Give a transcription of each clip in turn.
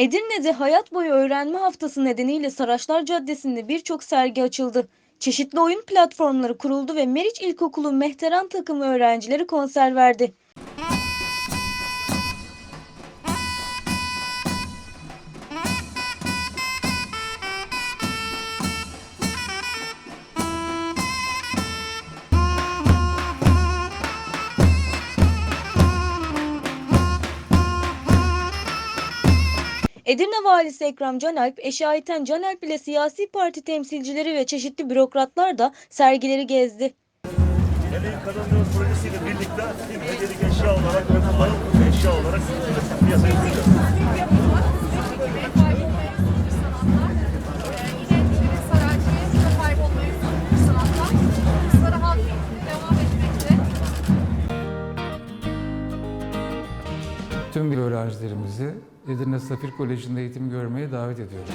Edirne'de Hayat Boyu Öğrenme Haftası nedeniyle Saraçlar Caddesi'nde birçok sergi açıldı. Çeşitli oyun platformları kuruldu ve Meriç İlkokulu Mehteran takımı öğrencileri konser verdi. Edirne Valisi Ekrem Canalp, eşi Ayten Canalp ile siyasi parti temsilcileri ve çeşitli bürokratlar da sergileri gezdi. Emeği Kazanıyor projesiyle birlikte bir eşya olarak Tüm öğrencilerimizi Edirne Safir Koleji'nde eğitim görmeye davet ediyoruz.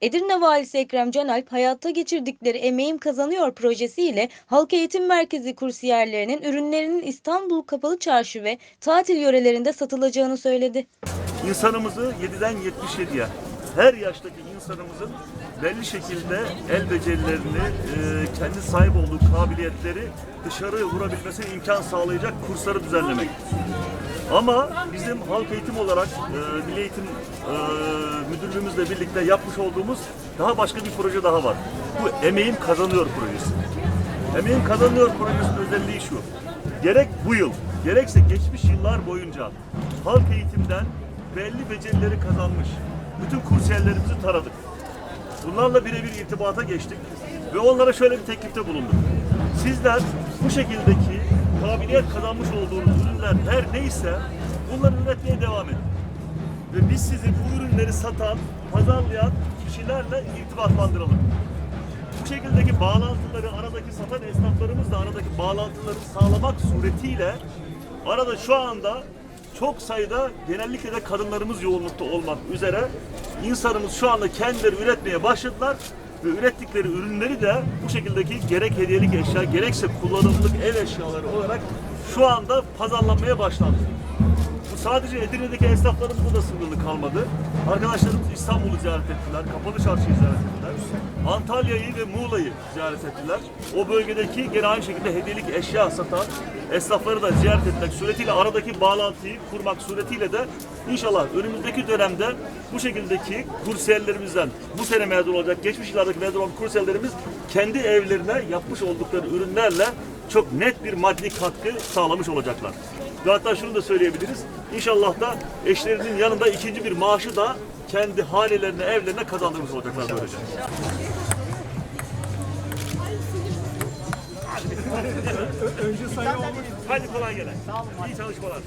Edirne Valisi Ekrem Canalp, hayatta geçirdikleri Emeğim Kazanıyor projesiyle Halk Eğitim Merkezi kursiyerlerinin ürünlerinin İstanbul Kapalı Çarşı ve tatil yörelerinde satılacağını söyledi. İnsanımızı 7'den 77'ye her yaştaki insanımızın belli şekilde el becerilerini, e, kendi sahip olduğu kabiliyetleri dışarı vurabilmesine imkan sağlayacak kursları düzenlemek. Ama bizim halk eğitim olarak e, Milli Eğitim e, Müdürlüğümüzle birlikte yapmış olduğumuz daha başka bir proje daha var. Bu Emeğim Kazanıyor projesi. Emeğim Kazanıyor projesinin özelliği şu. Gerek bu yıl, gerekse geçmiş yıllar boyunca halk eğitimden belli becerileri kazanmış bütün kursiyerlerimizi taradık. Bunlarla birebir irtibata geçtik ve onlara şöyle bir teklifte bulunduk. Sizler bu şekildeki kabiliyet kazanmış olduğunuz ürünler her neyse bunları üretmeye devam edin. Ve biz sizi bu ürünleri satan, pazarlayan kişilerle irtibatlandıralım. Bu şekildeki bağlantıları aradaki satan esnaflarımızla aradaki bağlantıları sağlamak suretiyle arada şu anda çok sayıda genellikle de kadınlarımız yoğunlukta olmak üzere insanımız şu anda kendileri üretmeye başladılar ve ürettikleri ürünleri de bu şekildeki gerek hediyelik eşya gerekse kullanımlık ev eşyaları olarak şu anda pazarlanmaya başlandı. Sadece Edirne'deki esnaflarımızda da sınırlı kalmadı. Arkadaşlarımız İstanbul'u ziyaret ettiler, Kapalı Çarşı'yı ziyaret ettiler. Antalya'yı ve Muğla'yı ziyaret ettiler. O bölgedeki gene aynı şekilde hediyelik eşya satan esnafları da ziyaret etmek suretiyle aradaki bağlantıyı kurmak suretiyle de inşallah önümüzdeki dönemde bu şekildeki kursiyerlerimizden bu sene mezun olacak, geçmiş yıllardaki mezun olan kursiyerlerimiz kendi evlerine yapmış oldukları ürünlerle çok net bir maddi katkı sağlamış olacaklar. Ve hatta şunu da söyleyebiliriz. İnşallah da eşlerinin yanında ikinci bir maaşı da kendi hanelerine, evlerine kazandırmış olacaklar böylece. Önce sayı olmuş. Hadi kolay gelsin. İyi çalışmalar.